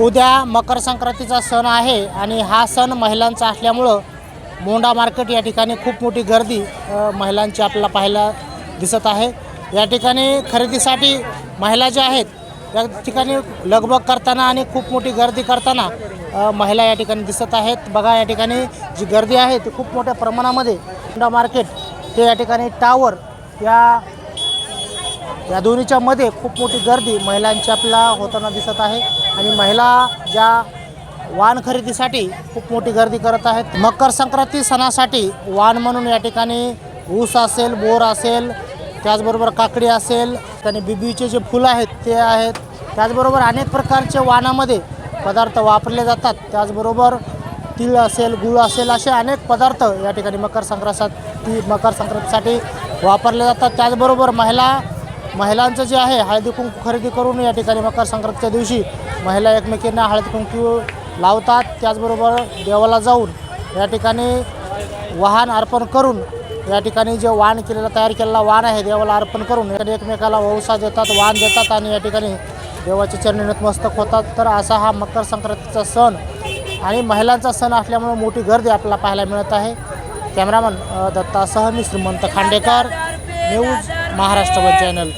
उद्या मकर संक्रांतीचा सण आहे आणि हा सण महिलांचा असल्यामुळं मोंडा मार्केट या ठिकाणी खूप मोठी गर्दी महिलांची आपल्याला पाहायला दिसत आहे. या ठिकाणी खरेदीसाठी महिला ज्या आहेत या ठिकाणी लगबग करताना आणि खूप मोठी गर्दी करताना महिला या ठिकाणी दिसत आहेत. बघा या ठिकाणी जी गर्दी आहे ती खूप मोठ्या प्रमाणामध्ये मोंडा मार्केट ते या ठिकाणी टावर या या दोन्हीच्या मध्ये खूप मोठी गर्दी महिलांची आपल्याला होताना दिसत आहे. आणि महिला ज्या वाण खरेदीसाठी खूप मोठी गर्दी करत आहेत. मकर संक्रांती सणासाठी वाण म्हणून या ठिकाणी ऊस असेल बोर असेल त्याचबरोबर काकडी असेल आणि बिबीचे जे फुलं आहेत ते आहेत. त्याचबरोबर अनेक प्रकारचे वाणामध्ये पदार्थ वापरले जातात. त्याचबरोबर तिळ असेल गुळ असेल असे अनेक पदार्थ या ठिकाणी मकर संक्रांती मकर संक्रांतीसाठी वापरले जातात. त्याचबरोबर महिला महिलांचं जे आहे हळदी कुंकू खरेदी करून या ठिकाणी मकर संक्रांतीच्या दिवशी महिला एकमेकींना हळदी कुंकू लावतात. त्याचबरोबर देवाला जाऊन या ठिकाणी वाहन अर्पण करून या ठिकाणी जे वाण केलेला तयार केलेला वाण आहे देवाला अर्पण करून या एकमेकाला वौसा देतात वाण देतात आणि या ठिकाणी देवाचे चरणी नतमस्तक होतात. तर असा हा मकर संक्रांतीचा सण आणि महिलांचा सण असल्यामुळे मोठी गर्दी आपल्याला पाहायला मिळत आहे. कॅमेरामन दत्तासह मी Shrimant Khandekar. News Maharashtra one channel